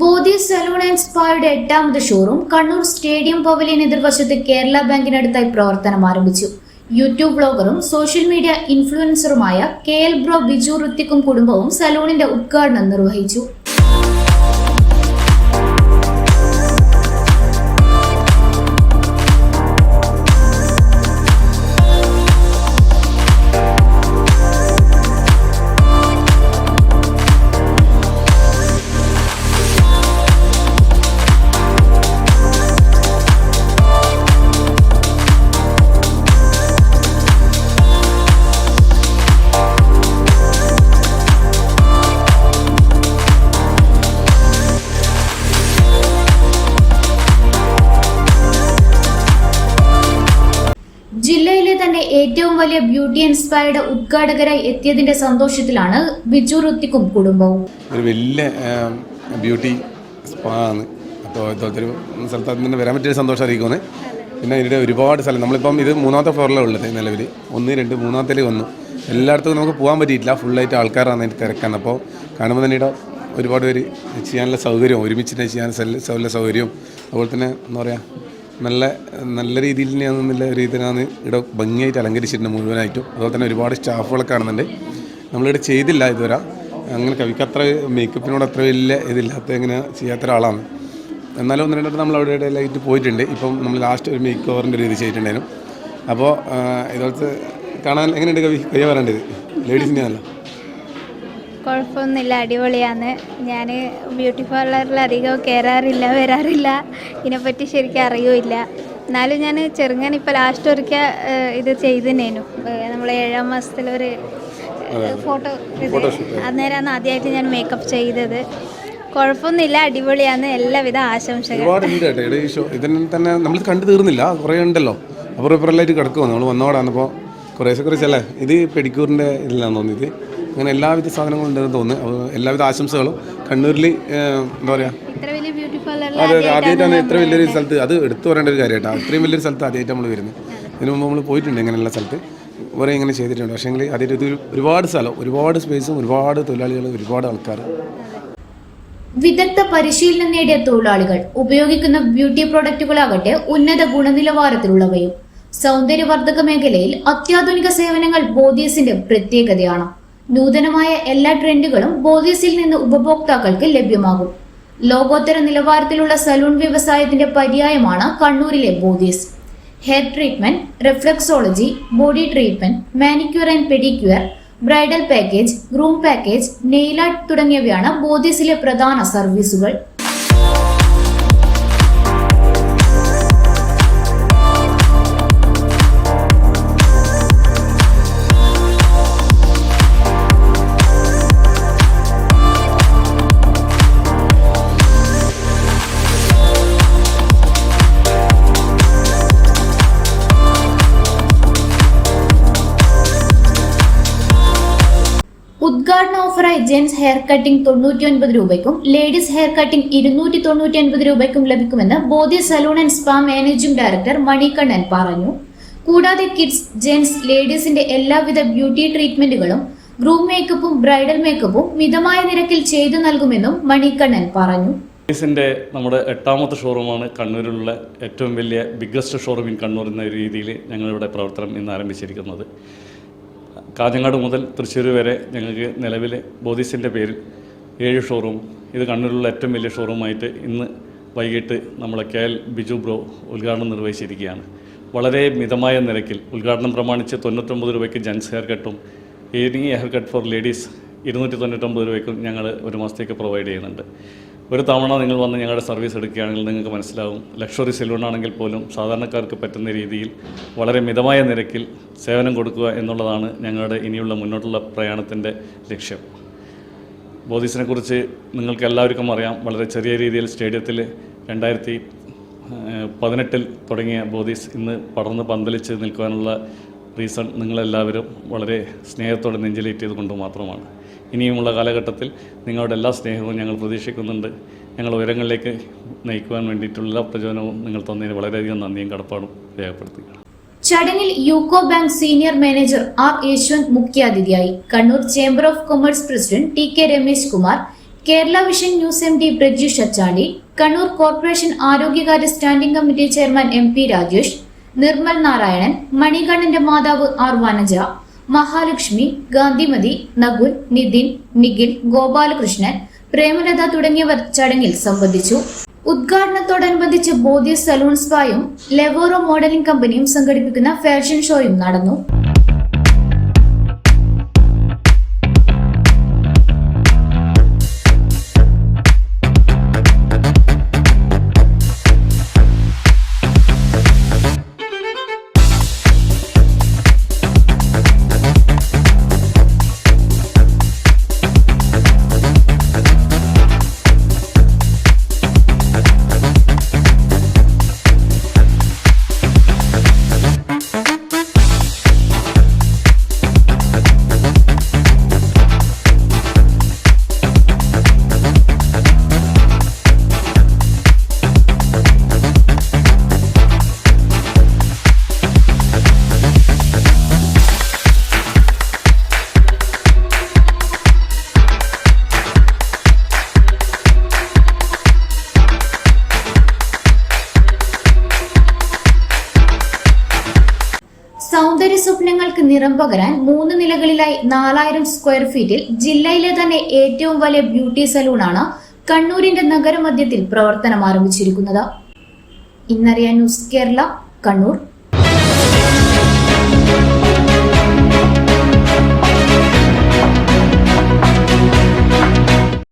Bodhi salon and സ്പായുടെ എട്ടാമത് showroom Kannur stadium pavilion എതിർവശത്ത് കേരള ബാങ്കിനടുത്തായി പ്രവർത്തനം ആരംഭിച്ചു. യൂട്യൂബ് ബ്ലോഗറും സോഷ്യൽ മീഡിയ ഇൻഫ്ലുവൻസറുമായ കെ എൽ ബ്രോ ബിജു ഋത്തിക്കും കുടുംബവും സലൂണിന്റെ ഉദ്ഘാടനം നിർവഹിച്ചു. തന്നെ ഏറ്റവും വലിയ ബ്യൂട്ടി ഇൻസ്പയർഡ് ഉദ്ഘാടകരായി എത്തിയതിന്റെ സന്തോഷത്തിലാണ് ബിജു ഋത്തിക്കും കുടുംബവും. ഒരു വലിയ ബ്യൂട്ടി സ്പാ ആണ്. അപ്പോൾ സ്ഥലത്ത് തന്നെ വരാൻ പറ്റിയ പിന്നെ ഇതിന്റെ ഒരുപാട് സ്ഥലം. നമ്മളിപ്പം ഇത് മൂന്നാമത്തെ ഫ്ലോറിലാണ് ഉള്ളത് നിലവിൽ ഒന്ന് രണ്ട് മൂന്നാമത്തേൽ വന്നു. എല്ലായിടത്തും നമുക്ക് പോകാൻ പറ്റിയിട്ടില്ല. ഫുള്ളായിട്ട് ആൾക്കാരാണ് അതിന് തിരക്കാണ്. അപ്പോൾ കാണുമ്പോൾ തന്നെ ഇവിടെ ഒരുപാട് പേര് ചെയ്യാനുള്ള സൗകര്യവും ഒരുമിച്ച് തന്നെ ചെയ്യാൻ സൗകര്യവും അതുപോലെ തന്നെ എന്താ പറയുക നല്ല നല്ല രീതിയിൽ തന്നെയാണ് നല്ല രീതിയിലാണ് ഇവിടെ ഭംഗിയായിട്ട് അലങ്കരിച്ചിട്ടുണ്ട് മുഴുവനായിട്ടും. അതുപോലെ തന്നെ ഒരുപാട് സ്റ്റാഫുകളൊക്കെ കാണുന്നുണ്ട്. നമ്മളിവിടെ ചെയ്തില്ല ഇതുവരെ. അങ്ങനെ കവിക്ക് അത്ര മേക്കപ്പിനോട് അത്ര വലിയ ഇതില്ലാത്ത ഇങ്ങനെ ചെയ്യാത്ത ഒരാളാണ്. എന്നാലും ഒന്ന് രണ്ടിട്ട് നമ്മൾ അവിടെ ഇടയിലായിട്ട് പോയിട്ടുണ്ട്. ഇപ്പം നമ്മൾ ലാസ്റ്റ് ഒരു മേക്ക് ഓവറിന്റെ ഒരു ഇത് ചെയ്തിട്ടുണ്ടായിരുന്നു. അപ്പോൾ ഇതുപോലത്തെ കാണാൻ എങ്ങനെയുണ്ട് കവി? കയ്യ വരേണ്ടത് ലേഡീസിന്റെ ആണല്ലോ കുഴപ്പമൊന്നുമില്ല അടിപൊളിയാണ്. ഞാൻ ബ്യൂട്ടി പാർലറിൽ അധികം കയറാറില്ല വരാറില്ല. ഇതിനെപ്പറ്റി ശരിക്കും അറിയുമില്ല എന്നാലും ഞാൻ ചെറുങ്ങനെ ഇപ്പോൾ ലാസ്റ്റ് ഒരിക്കൽ ഇത് ചെയ്തിനേനു. നമ്മൾ ഏഴാം മാസത്തിലൊരു ഫോട്ടോ ഇത് അന്നേരമാണ് ആദ്യമായിട്ട് ഞാൻ മേക്കപ്പ് ചെയ്തത്. കുഴപ്പമൊന്നുമില്ല അടിപൊളിയാണ്. എല്ലാവിധ ആശംസകൾ ഒരുപാട് ഇതിനെ കേട്ടോ. ഈ ഷോ ഇതിന് തന്നെ നമ്മൾ കണ്ടു തീർന്നില്ല. കുറേ ഉണ്ടല്ലോ. അപ്പുറം ഇപ്പുറമായിട്ട് കിടക്കുമോ നമ്മൾ വന്നോടാന്നപ്പോൾ കുറേശ്ശെ കുറേശ്ശല്ലേ ഇത് പെഡിക്യൂറിന്റെ ഇതിലാണെന്ന് തോന്നിയത് അങ്ങനെ എല്ലാവിധ സാധനങ്ങളും ഉണ്ടെന്ന് തോന്നുന്നു. എല്ലാവിധ ആശംസകളും. കണ്ണൂരിൽ എന്താ പറയുക അതെ അതെ. ആദ്യമായിട്ടാണ് ഇത്ര വലിയൊരു സ്ഥലത്ത് അത് എടുത്തു പറയേണ്ട ഒരു കാര്യമായിട്ടാ അത്രയും വലിയൊരു സ്ഥലത്ത് ആദ്യമായിട്ട് നമ്മൾ വരുന്നത്. ഇതിനു മുമ്പ് നമ്മൾ പോയിട്ടുണ്ട് ഇങ്ങനെയുള്ള സ്ഥലത്ത്. കുറേ ഇങ്ങനെ ചെയ്തിട്ടുണ്ട്. പക്ഷേ എങ്കിൽ അതിന്റെ ഇത് ഒരു- ഒരുപാട് സ്ഥലം ഒരുപാട് സ്പേസും ഒരുപാട് തൊഴിലാളികൾ ഒരുപാട് ആൾക്കാർ വിദഗ്ധ പരിശീലനം നേടിയ തൊഴിലാളികൾ ഉപയോഗിക്കുന്ന ബ്യൂട്ടി പ്രൊഡക്റ്റുകളാകട്ടെ ഉന്നത ഗുണനിലവാരത്തിലുള്ളവയും സൗന്ദര്യവർദ്ധക മേഖലയിൽ അത്യാധുനിക സേവനങ്ങൾ ബോധീസിന്റെ പ്രത്യേകതയാണ്. നൂതനമായ എല്ലാ ട്രെൻഡുകളും ബോധീസിൽ നിന്ന് ഉപഭോക്താക്കൾക്ക് ലഭ്യമാകും. ലോകോത്തര നിലവാരത്തിലുള്ള സലൂൺ വ്യവസായത്തിന്റെ പര്യായമാണ് കണ്ണൂരിലെ Bodhis hair treatment reflexology body treatment manicure and pedicure bridal package groom package nail art തുടങ്ങിയവയാണ് ബോധീസിലെ പ്രധാന സർവീസുകൾ. ഓഫറായി ജെൻസ് ഹെയർ കട്ടിംഗ് തൊണ്ണൂറ്റി ഒൻപത് രൂപയ്ക്കും ലേഡീസ് ഹെയർ കട്ടിംഗ് ഇരുന്നൂറ്റി തൊണ്ണൂറ്റി ഒൻപത് രൂപയ്ക്കും ലഭിക്കുമെന്ന് Bodhi salon and spa managing director Manikannan പറഞ്ഞു. കൂടാതെ കിഡ്സ് ജെൻസ് ലേഡീസിന്റെ എല്ലാവിധ ബ്യൂട്ടി ട്രീറ്റ്മെന്റുകളും ഗ്രൂം മേക്കപ്പും ബ്രൈഡൽ മേക്കപ്പും മിതമായ നിരക്കിൽ ചെയ്തു നൽകുമെന്നും മണികണ്ണൻ പറഞ്ഞു. ലേഡീസിന്റെ നമ്മുടെ എട്ടാമത്തെ ഷോറൂമാണ് കണ്ണൂരിലുള്ള ഏറ്റവും വലിയ ബിഗ്ഗസ്റ്റ് ഷോറൂം ഇൻ കണ്ണൂർ എന്ന രീതിയിൽ ഞങ്ങളിവിടെ പ്രവർത്തനം ഇന്ന് ആരംഭിച്ചിരിക്കുന്നത്. കാഞ്ഞങ്ങാട് മുതൽ തൃശ്ശൂർ വരെ ഞങ്ങൾക്ക് നിലവിലെ ബോധീസിന്റെ പേരിൽ ഏഴ് ഷോറൂം ഇത് കണ്ണൂരിലുള്ള ഏറ്റവും വലിയ ഷോറൂമായിട്ട് ഇന്ന് വൈകിട്ട് നമ്മളെ കെ എൽ ബിജു ബ്രോ ഉദ്ഘാടനം നിർവഹിച്ചിരിക്കുകയാണ്. വളരെ മിതമായ നിരക്കിൽ ഉദ്ഘാടനം പ്രമാണിച്ച് തൊണ്ണൂറ്റൊമ്പത് രൂപയ്ക്ക് gents hair കട്ടും evening hair cut for ladies ഇരുന്നൂറ്റി തൊണ്ണൂറ്റൊമ്പത് രൂപയ്ക്കും ഞങ്ങൾ ഒരു മാസത്തേക്ക് പ്രൊവൈഡ് ചെയ്യുന്നുണ്ട്. ഒരു തവണ നിങ്ങൾ വന്ന് ഞങ്ങളുടെ സർവീസ് എടുക്കുകയാണെങ്കിൽ നിങ്ങൾക്ക് മനസ്സിലാവും. ലക്ഷറി ആണെങ്കിൽ പോലും സാധാരണക്കാർക്ക് പറ്റുന്ന രീതിയിൽ വളരെ മിതമായ നിരക്കിൽ സേവനം കൊടുക്കുക എന്നുള്ളതാണ് ഞങ്ങളുടെ ഇനിയുള്ള മുന്നോട്ടുള്ള പ്രയാണത്തിന്റെ ലക്ഷ്യം. ബോധീസിനെ കുറിച്ച് നിങ്ങൾക്ക് എല്ലാവർക്കും അറിയാം. വളരെ ചെറിയ രീതിയിൽ സ്റ്റേഡിയത്തിൽ രണ്ടായിരത്തി പതിനെട്ടിൽ തുടങ്ങിയ ബോധീസ് ഇന്ന് പടർന്ന് പന്തലിച്ച് നിൽക്കുവാനുള്ള റീസൺ നിങ്ങളെല്ലാവരും വളരെ സ്നേഹത്തോടെ നെഞ്ചിലേറ്റിയത് കൊണ്ട് മാത്രമാണ്. ഇനിയുമുള്ള കാലഘട്ടത്തിൽ നിങ്ങളുടെ എല്ലാ സ്നേഹവും ഞങ്ങൾ പ്രതീക്ഷിക്കുന്നുണ്ട്. ഞങ്ങൾ ഉയരങ്ങളിലേക്ക് നയിക്കുവാൻ വേണ്ടിയിട്ടുള്ള എല്ലാ പ്രചോദനവും നിങ്ങൾ തന്നതിന് വളരെയധികം നന്ദിയും കടപ്പാടും രേഖപ്പെടുത്തുകയാണ്. ചടങ്ങിൽ UCO bank senior manager R Yashwant മുഖ്യാതിഥിയായി Kannur chamber of commerce president T K Ramesh Kumar Kerala vision news M D Brajeesh Achandi Kannur corporation ആരോഗ്യകാര്യ standing committee chairman M P Rajesh Nirmal Narayanan മണികണ്ണന്റെ മാതാവ് R Vanaja Mahalakshmi Gandhimathi Nakul Nithin Nikhil Gopalakrishnan Premalatha തുടങ്ങിയവർ ചടങ്ങിൽ സംബന്ധിച്ചു. ഉദ്ഘാടനത്തോടനുബന്ധിച്ച് ബോധ്യ salon സ്പായും ലെവോറോ modelling കമ്പനിയും സംഘടിപ്പിക്കുന്ന fashion ഷോയും നടന്നു. സ്വപ്നങ്ങൾക്ക് നിറം പകരാൻ മൂന്ന് നിലകളിലായി നാലായിരം സ്ക്വയർ ഫീറ്റിൽ ജില്ലയിലെ തന്നെ ഏറ്റവും വലിയ ബ്യൂട്ടി സലൂണാണ് കണ്ണൂരിന്റെ നഗരമധ്യത്തിൽ പ്രവർത്തനം ആരംഭിച്ചിരിക്കുന്നത്. ഇന്നറിയാൻ ന്യൂസ് കേരള കണ്ണൂർ.